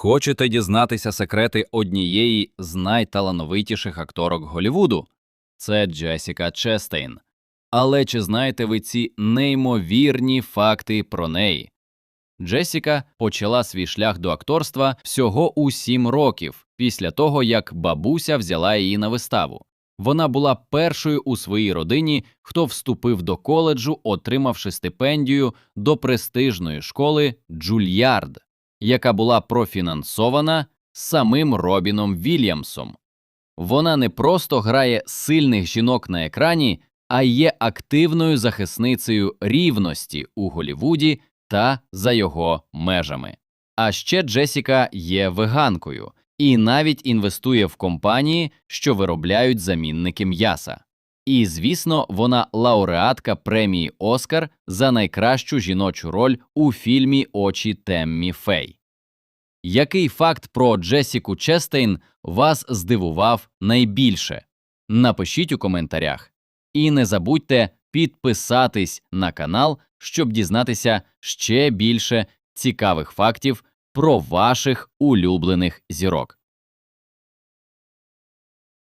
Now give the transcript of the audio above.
Хочете дізнатися секрети однієї з найталановитіших акторок Голлівуду? Це Джесіка Честейн. Але чи знаєте ви ці неймовірні факти про неї? Джесіка почала свій шлях до акторства всього у сім років після того, як бабуся взяла її на виставу. Вона була першою у своїй родині, хто вступив до коледжу, отримавши стипендію до престижної школи Джульярд, яка була профінансована самим Робіном Вільямсом. Вона не просто грає сильних жінок на екрані, а є активною захисницею рівності у Голлівуді та за його межами. А ще Джесіка є веганкою і навіть інвестує в компанії, що виробляють замінники м'яса. І, звісно, вона лауреатка премії Оскар за найкращу жіночу роль у фільмі Очі Теммі Фей. Який факт про Джесіку Честейн вас здивував найбільше? Напишіть у коментарях. І не забудьте підписатись на канал, щоб дізнатися ще більше цікавих фактів про ваших улюблених зірок.